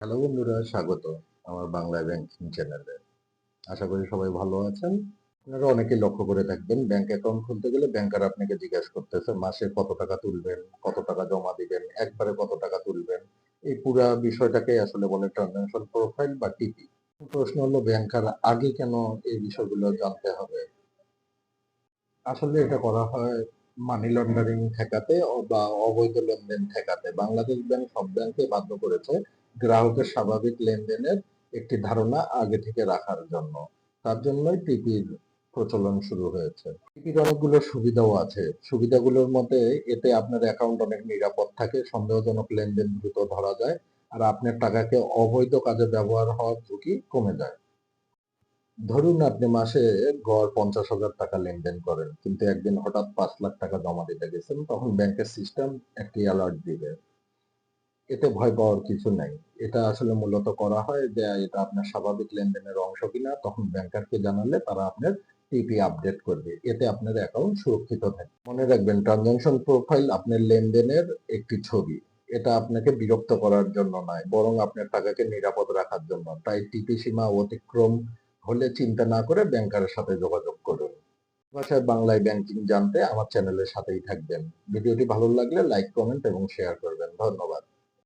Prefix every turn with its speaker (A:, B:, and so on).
A: Hello বন্ধুরা, স্বাগত আমার বাংলা ব্যাংকিং চ্যানেলে আশা করি সবাই ভালো আছেন। আপনারা অনেকেই লক্ষ্য করে থাকবেন ব্যাংক অ্যাকাউন্ট খুলতে গেলে ব্যাংকার আপনাকে জিজ্ঞাসা করতেছে, মাসে কত টাকা তুলবেন, কত টাকা জমা দিবেন, একবারে কত টাকা তুলবেন? এই পুরা বিষয়টাকে আসলে বলে ট্রানজাকশন প্রোফাইল বা টিপি প্রশ্ন হলো ব্যাংকার আগে কেন এই বিষয়গুলো জানতে হবে? আসলে এটা করা হয় মানি লন্ডারিং ঠেকাতে বা অবৈধ লেনদেন ঠেকাতে। বাংলাদেশ ব্যাংক সব ব্যাংকে বাধ্য করেছে গ্রাহকের স্বাভাবিক লেনদেনের একটি ধারণা আগে থেকে রাখার জন্য। তার জন্যই টিপির প্রচলন শুরু হয়েছে। টিপির অনেকগুলো সুবিধাও আছে। সুবিধাগুলোর মধ্যে এতে আপনার অ্যাকাউন্ট অনেক নিরাপদ থাকে, সন্দেহজনক লেনদেন দ্রুত ধরা যায়, আর আপনার টাকাকে অবৈধ কাজে ব্যবহার হওয়ার ঝুঁকি কমে যায়। ধরুন আপনি মাসে গড় পঞ্চাশ হাজার টাকা লেনদেন করেন, কিন্তু একদিন হঠাৎ পাঁচ লাখ টাকা জমা দিতে গেছেন, তখন ব্যাংকের সিস্টেম একটি অ্যালার্ট দিবে। এতে ভয় পাওয়ার কিছু নাই। এটা আসলে মূলত করা হয় যে, এটা আপনার স্বাভাবিক লেনদেনের অংশ কিনা, তখন ব্যাংকারকে জানালে তারা আপনার টিপি আপডেট করবে। এতে আপনার অ্যাকাউন্ট সুরক্ষিত থাকে। মনে রাখবেন ট্রানজাকশন প্রোফাইল আপনার লেনদেনের একটি ছবি। এটা আপনাকে বিরক্ত করার জন্য নয়, বরং আপনার টাকাকে নিরাপদ রাখার জন্য। তাই টিপি সীমা অতিক্রম হলে চিন্তা না করে ব্যাংকারের সাথে যোগাযোগ করুন। ভাষায় বাংলায় ব্যাংকিং জানতে আমার চ্যানেলের সাথেই থাকবেন। ভিডিওটি ভালো লাগলে লাইক কমেন্ট এবং শেয়ার করবেন। ধন্যবাদ।